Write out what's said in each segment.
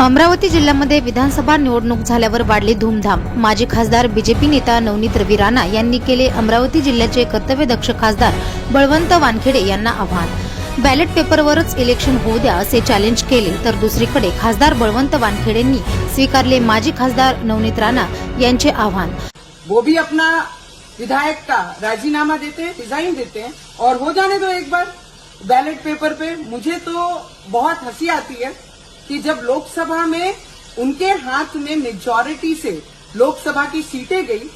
अमरावती जिल्ह्यामध्ये विधानसभा निवडणूक झाल्यावर वाढली धूमधाम. माजी खासदार बीजेपी नेता नवनीत रवी राणा यांनी केले अमरावती जिल्ह्याचे कर्तव्यदक्ष खासदार बळवंत वानखेडे यांना आव्हान. बॅलेट पेपरवरच इलेक्शन होऊ द्या असे चॅलेंज केले तर दुसरीकडे खासदार बळवंत वानखेडेंनी स्वीकारले माजी खासदार नवनीत राणा यांचे आव्हान. वो भी अपना विधायक का राजीनामा देते हैं रिजाइन देते और हो जाने दो एक बार. बैलेट पेपर पे मुझे तो बहुत हंसी आती है। कि जब लोकसभा में उनके हाथ में मेजॉरिटी से लोकसभा की सीटें गई,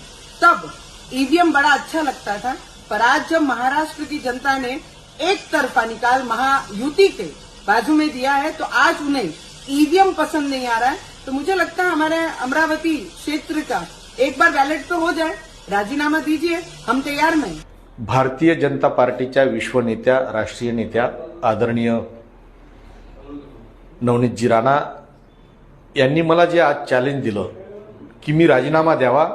तब ईवीएम बड़ा अच्छा लगता था। पर आज जब महाराष्ट्र की जनता ने एक तरफा निकाल महायुति के बाजू में दिया है तो आज उन्हें ईवीएम पसंद नहीं आ रहा है। तो मुझे लगता है हमारे अमरावती क्षेत्र का एक बार बैलेट तो हो जाए। राजीनामा दीजिए, हम तैयार नहीं भारतीय जनता पार्टीच्या विश्वनेत्या, राष्ट्रीय नेत्या, आदरणीय नवनीतजी राणा यांनी मला जे आज चॅलेंज दिलं की मी राजीनामा द्यावा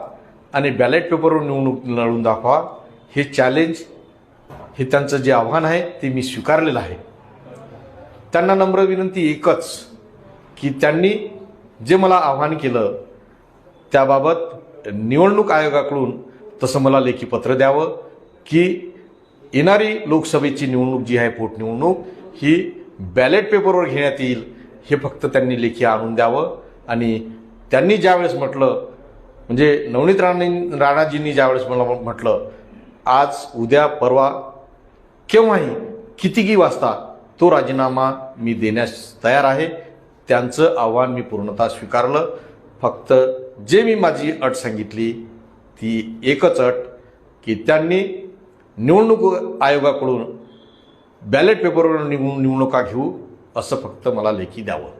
आणि बॅलेट पेपरवर निवडणूक लढून दाखवा हे चॅलेंज हे त्यांचं जे आव्हान आहे ते मी स्वीकारलेलं आहे. त्यांना नम्र विनंती एकच की त्यांनी जे मला आव्हान केलं त्याबाबत निवडणूक आयोगाकडून तसं मला लेखी पत्र द्यावं की येणारी लोकसभेची निवडणूक जी आहे पोटनिवडणूक ही बॅलेट पेपरवर घेण्यात येईल हे फक्त त्यांनी लेखी आणून द्यावं. आणि त्यांनी ज्यावेळेस म्हटलं म्हणजे नवनीत राणे राणाजींनी ज्यावेळेस मला म्हटलं आज उद्या परवा केव्हाही कितीही वाजता तो राजीनामा मी देण्यास तयार आहे. त्यांचं आव्हान मी पूर्णतः स्वीकारलं. फक्त जे मी माझी अट सांगितली ती एकच अट की त्यांनी निवडणूक आयोगाकडून बॅलेट पेपरवर निवडणुका घेऊ. असं फक्त मला लेखी द्यावं.